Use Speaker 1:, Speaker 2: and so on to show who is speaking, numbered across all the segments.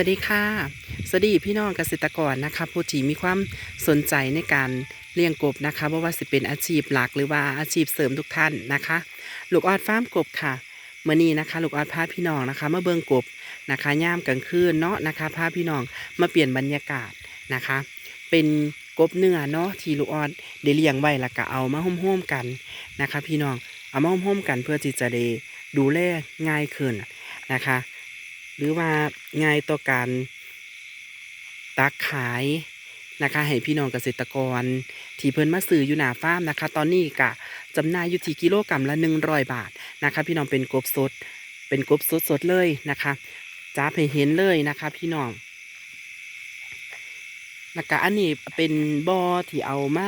Speaker 1: วัสดีค่ะ สวัสดีพี่น้องเกษตรกรนะคะผู้ที่มีความสนใจในการเลี้ยงกบนะคะเพราะว่าสิเป็นอาชีพหลักหรือว่าอาชีพเสริมทุกท่านนะคะ ลูกออดฟาร์มกบค่ะเมื่อนี้นะคะลูกออดพาพี่น้องนะคะมาเบิ่งกบนะคะย่ามกลางคืนเนาะนะคะพาพี่น้องมาเปลี่ยนบรรยากาศนะคะ เป็นกบเนื้อเนาะที่ลูกออดได้เลี้ยงไว้แล้วก็เอามาห่มๆกันนะคะ พี่น้องเอามาห่มๆกันเพื่อที่จะได้ดูแลง่ายขึ้นนะคะ หรือว่าง่ายต่อการตักขายนะคะให้พี่น้องเกษตรกร ที่เพิ่นมาซื้ออยู่หน้าฟาร์มนะคะ ตอนนี้กะจำหน่ายอยู่ที่กิโลกรัมละ 100 บาทนะคะ พี่น้องเป็นกบสด เป็นกบสดสดเลยนะคะจ้าให้เห็นเลยนะคะ พี่น้องแล้วก็อันนี้เป็นบ่อที่เอามา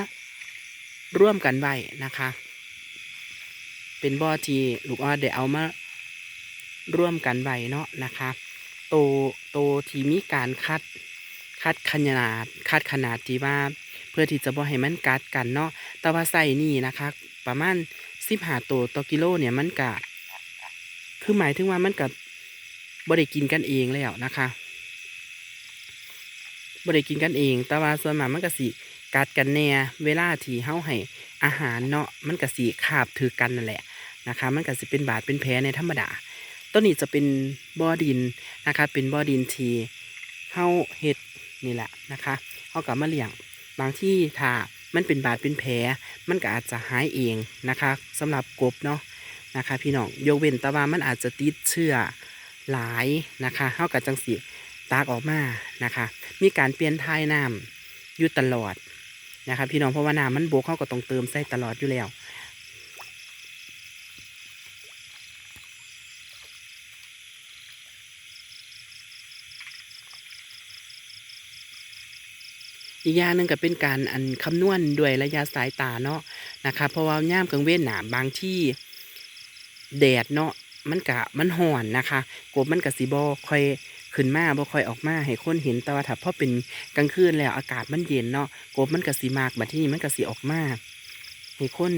Speaker 1: ร่วมกันไว้นะคะ เป็นบ่อที่ลูกออดได้เอามาร่วมกันไว้เนาะนะคะ โตโตที่มีการคัดคัดขนาดคัดขนาดที่ว่า เพื่อที่จะบ่ให้มันกัดกันเนาะแต่ว่าใส่นี่นะคะ ประมาณสิบห้าตัวต่อกิโลเนี่ยมันกะคือหมายถึงว่ามันกับบ่ได้กินกันเองแล้วนะคะบ่ได้กินกันเอง แต่ว่าส่วนมากมันก็สิกัดกันแน่เวลาที่เฮาให้อาหารเนาะมันก็สิคาบถือกันนั่นแหละนะคะ มันก็สิเป็นบาดเป็นแผลในธรรมดา ต้นนี้จะเป็นบ่อดินนะคะ เป็นบ่อดินที่เฮาเฮ็ดนี่แหละนะคะเฮากับมาเลี้ยงบางที่ถ้ามันเป็นบาดเป็นแผลมันก็อาจจะหายเองนะคะสำหรับกบเนาะนะคะ พี่น้องยกเว้นแต่ว่ามันอาจจะติดเชื้อหลายนะคะเฮากับจังสีตากออกมานะคะ มีการเปลี่ยนทายน้ำอยู่ตลอดนะคะพี่น้องเพราะว่าน้ำมันบกเขาก็ต้องเติมใส่ตลอดอยู่แล้ว อีกอย่างหนึ่งก็เป็นการอันคำนวณด้วยระยะสายตาเนาะนะคะเพราะว่าย่ามกลางเว้นหนาบางที่แดดเนาะมันกะมันห่อนนะคะกบมันกะสีบอค่อยขึ้นมาบ่ค่อยออกมาให้คนเห็นแต่ว่าถ้าพอเป็นกลางคืนแล้วอากาศมันเย็นเนาะกบมันกะสีมากบัดที่นี่มันกะสีออกมาให้คน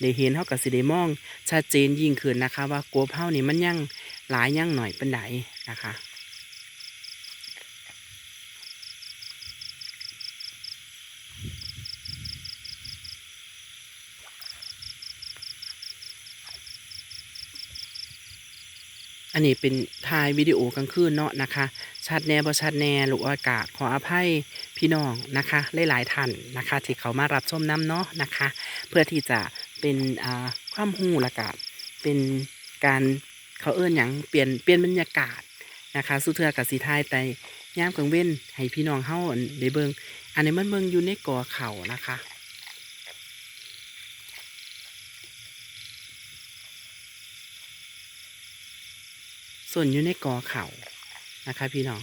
Speaker 1: ได้เห็นเท่ากับสีได้มองชัดเจนยิ่งขึ้นนะคะ ว่ากบเฮานี่มันยังหลายยังหน่อยเป็นไหนนะคะ นนี้เป็นถ่ายวิดีโอกลางคืนเนาะนะคะชัดแน่บ่ชัดแน่ลูกอากาศขออภัยพี่น้องนะคะหลายๆท่านนะคะ ที่เขามารับชมน้ำเนาะนะคะ เพื่อที่จะเป็นความหูละกาศเป็นการเขาเอื้อนอย่างเปลี่ยนเปลี่ยนบรรยากาศนะคะสุเทือกับสีทายแต่ย่ามกลางเว้นให้พี่น้องเฮาอั่นได้เบิงอันนี้มันเบิงอยู่ในกอเขานะคะ ส่วนอยู่ในกอเขานะคะ พี่น้อง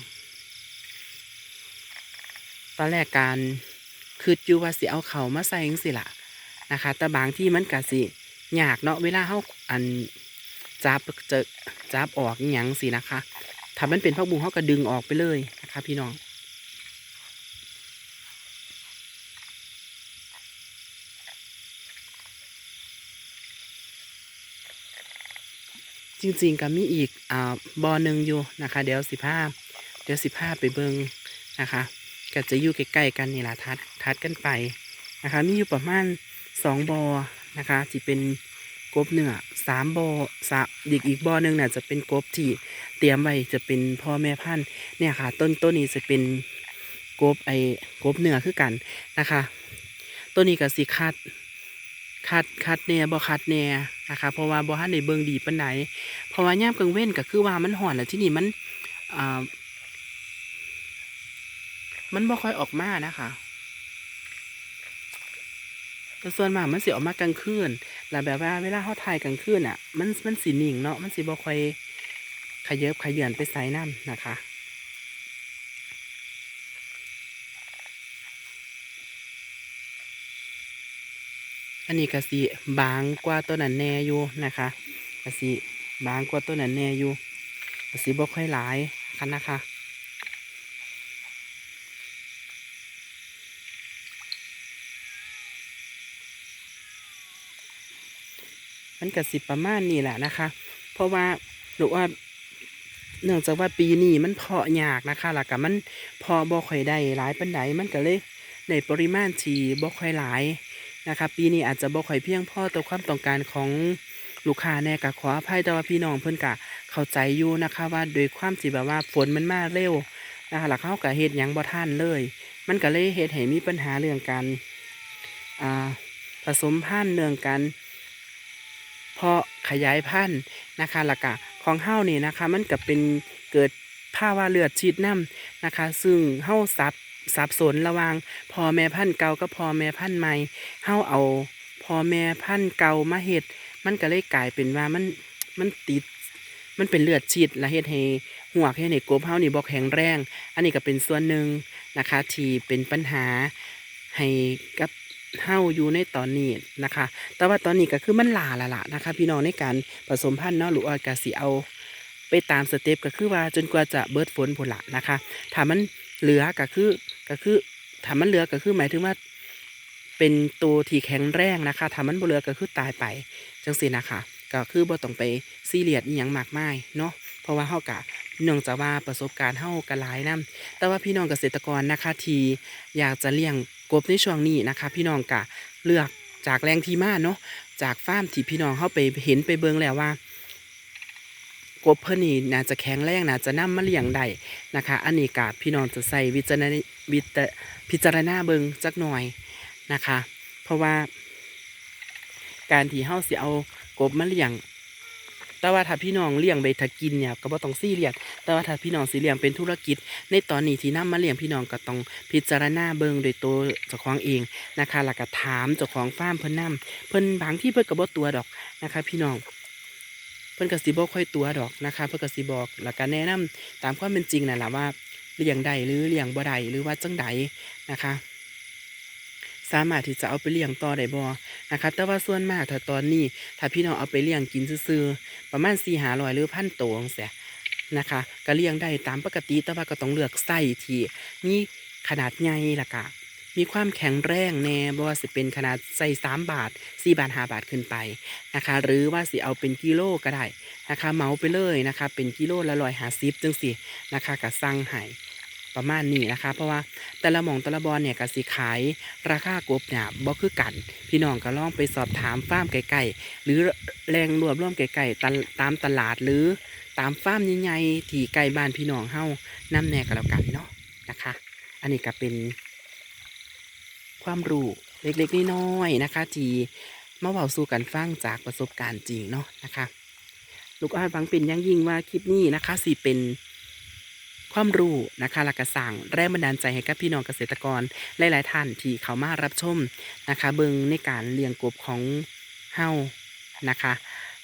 Speaker 1: ตอนแรกการคืดอยู่ว่าสิเอาเขามาใส่ยังสิละนะคะ แต่บางที่มันกะสิยากเนาะเวลาเขาอันจับเจะจับออกอย่างสินะคะ ถ้ามันเป็นพักบุ้งเขาก็ดึงออกไปเลยนะคะ พี่น้อง จริงๆก็มีอีกอ่าบอหนึ่งอยู่นะคะ เดี๋ยวสิบห้าเดี๋ยวสิบห้าไปเบิงนะคะก็จะอยู่ใกล้ๆกันนี่แหละทัดทัดกันไปนะคะ มีอยู่ประมาณสองบอนะคะที่เป็นกบเนื้อสามบอสามอีกอีกบอหนึ่งน่ะจะเป็นกบที่เตรียมไว้จะเป็นพ่อแม่พันธุ์เนี่ยค่ะ ต้นต้นนี้จะเป็นกบไอ้กบเนื้อคือกันนะคะ ต้นนี้ก็สิคัดคัดคัดแหน่บ่คัดแหน่ นะคะเพราะว่าบ่ทันได้เบิงดีปานใดเพราะว่ายามกลางเว้นก็คือว่ามันร้อนแล้วที่นี่มันอ่ามันบ่ค่อยออกมานะคะแต่ส่วนมากมันสิออกมากลางคืนแล้วแบบว่าเวลาเฮาถ่ายกลางคืนอะ มันมันสินิ่งเนาะมันสิบ่ค่อยขยับขยื่นไปไสน้ำนะคะ อันนี้ก็สิบางกว่าตัวนั้นแน่อยู่นะคะก็สิบางกว่าตัวนั้นแน่อยู่ก็สิบ่ค่อยหลายคันนะคะมันก็สิประมาณนี้แหละนะคะ เพราะว่าหรือว่าเนื่องจากว่าปีนี้มันเพาะยากนะคะแล้วก็มันพาะบ่ค่อยได้หลายปานใดมันก็เลยในปริมาณที่บ่ค่อยหลาย นะคะปีนี้อาจจะบ่ค่อยเพียงพอต่อความต้องการของลูกค้าแน่ก็ขออภัยแต่ว่าพี่น้องเพิ่นก็เข้าใจอยู่นะคะว่าโดยความที่แบบว่าฝนมันมาเร็วนะคะแล้วเข้าก็เฮ็ดหยังบ่ทันเลย มันก็เลยเฮ็ดให้มีปัญหาเรื่องการอ่าผสมพันธุ์เรื่องการเพาะขยายพันธุ์นะคะแล้วก็ของเฮานี่นะคะ มันก็เป็นเกิดภาวะเลือดฉีดน้ำนะคะ ซึ่งเฮาสับ สับสนระว่างพ่อแม่พันธ์เก่ากับพ่อแม่พันธ์ใหม่เฮาเอาพ่อแม่พันธ์เก่ามาเฮ็ดมันก็เลยกลายเป็นว่ามันมันติดมันเป็นเลือดฉีดและเฮ็ดให้หัวเฮ็ดให้กบเฮานี่บ่แข็งแรง อันนี้ก็เป็นส่วนหนึ่งนะคะที่เป็นปัญหาให้กับเฮาอยู่ในตอนนี้นะคะ แต่ว่าตอนนี้ก็คือมันหลาละละนะคะ พี่น้องในการผสมพันธุ์เนาะหรือว่ากาสิเอา ไปตามสเต็ปก็คือว่าจนกว่าจะเบิดฝนผลละนะคะ ถ้ามันเหลือก็คือ ก็คือถ้ามันเหลือก็คือหมายถึงว่า เป็นตัวที่แข็งแรงนะคะถ้ามันบ่เหลือก็คือตายไปจังสินะคะก็คือบ่ต้องไปซีเรียสอีหยังมากมายเนาะเพราะว่าเฮากะเนื่องจากว่าประสบการณ์เฮาก็หลายนํแต่ว่าพี่น้องเกษตรกรนะคะที่อยากจะเลี้ยงกบในช่วงนี้นะคะ พี่น้องกะเลือกจากแหล่งที่มาเนาะจากฟาร์มที่พี่น้องเฮาไปเห็นไปเบิ่งแล้วว่า กบเพิ่นนี่น่าจะแข็งแรงน่าจะนำมาเลี้ยงได้นะคะ อันนี้กะพี่น้องจะใส่วิจารณวิจพิจารณาเบิงจักหน่อยนะคะ เพราะว่า การที่เฮาสิเอากบมาเลี้ยง แต่ว่าถ้าพี่น้องเลี้ยงไปถ้ากินเนี่ยก็บ่ต้องซีเรียสแต่ว่าถ้าพี่น้องสิเลี้ยงเป็นธุรกิจ ในตอนนี้ที่นำมาเลี้ยงพี่น้องก็ต้องพิจารณาเบิงโดยตัวเจ้าของเองนะคะแล้วก็ถามเจ้าของฟาร์มเพิ่นนํเพิ่นบางที่เพิ่นก็บ่ตัวดอกนะคะ พี่น้อง เพิ่นก็สิบ่ค่อยตัวดอกนะคะ เพิ่นก็สิบอกแล้วก็แนะนำตามความเป็นจริงนั่นแหละว่าเลี้ยงได้หรือเลี้ยงบ่ได้หรือว่าจังใดนะคะ สามารถที่จะเอาไปเลี้ยงต่อได้บ่นะคะ แต่ว่าส่วนมากถ้าตอนนี้ ถ้าพี่น้องเอาไปเลี้ยงกินซื่อๆประมาณ4 5 0 0หรือพันตัวจังซี่นะคะก็เลี้ยงได้ตามปกติแต่ว่าก็ต้องเลือกไส้ที่มีขนาดใหญ่ล่ะก็ มีความแข็งแรงแน่บ่ว่าสิเป็นขนาดใส่3บาท4บาท5บาทขึ้นไปนะคะ หรือว่าสิเอาเป็นกิโลก็ได้นะคะเมาไปเลยนะคะ เป็นกิโลละ150จังซี่นะคะก็สั่งให้ประมาณนี้นะคะ เพราะว่าแต่ละหม่องแต่ละบอนเนี่ยกสิขายราคากบเนี่ยบ่คือกัน พี่น้องก็ลองไปสอบถามฟาร์มไกลๆหรือแรงรวบรวมไกลๆตามตลาดหรือตามฟาร์มใหญ่ๆที่ใกล้บ้านพี่น้องเฮานำแน่ก็แล้วกันเนาะนะคะ อันนี้ก็เป็น ความรู้เล็กๆน้อยๆนะคะทีมาเว้าสู่กันฟังจากประสบการณ์จริงเนาะนะคะ ลูกอ้อยฟังเป็นยังยิ่งว่าคลิปนี้นะคะสิเป็นความรู้นะคะหลักสั่งแรงบันดาลใจให้กับพี่น้องเกษตรกรหลายๆท่านที่เขามารับชมนะคะ เบิงในการเลี้ยงกบของเฮานะคะ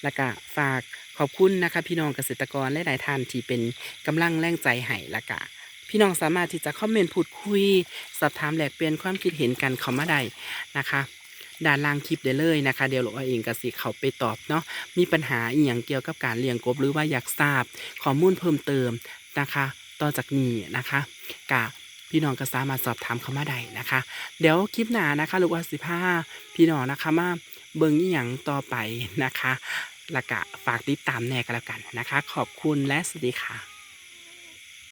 Speaker 1: แล้วก็ฝากขอบคุณนะคะ พี่น้องเกษตรกรหลายๆท่านที่เป็นกำลังแรงใจให้ละกะ พี่น้องสามารถที่จะคอมเมนต์พูดคุย สอบถามแลกเปลี่ยนความคิดเห็นกันเขามาได้นะคะด้านล่างคลิปได้เลยนะคะ เดี๋ยวเราเองก็สิเขาไปตอบเนาะมีปัญหาอีหยังเกี่ยวกับการเลี้ยงกบหรือว่าอยากทราบข้อมูลเพิ่มเติมนะคะ ต่อจากนี้นะคะกะพี่น้องก็สามารถสอบถามเขามาได้นะคะ เดี๋ยวคลิปหน้านะคะหลูกว่าสิพาพี่น้องนะคะมาเบิ่งอีหยังต่อไปนะคะล้วก็ฝากติดตามแน่กันแล้วกันนะคะ ขอบคุณและสวัสดีค่ะ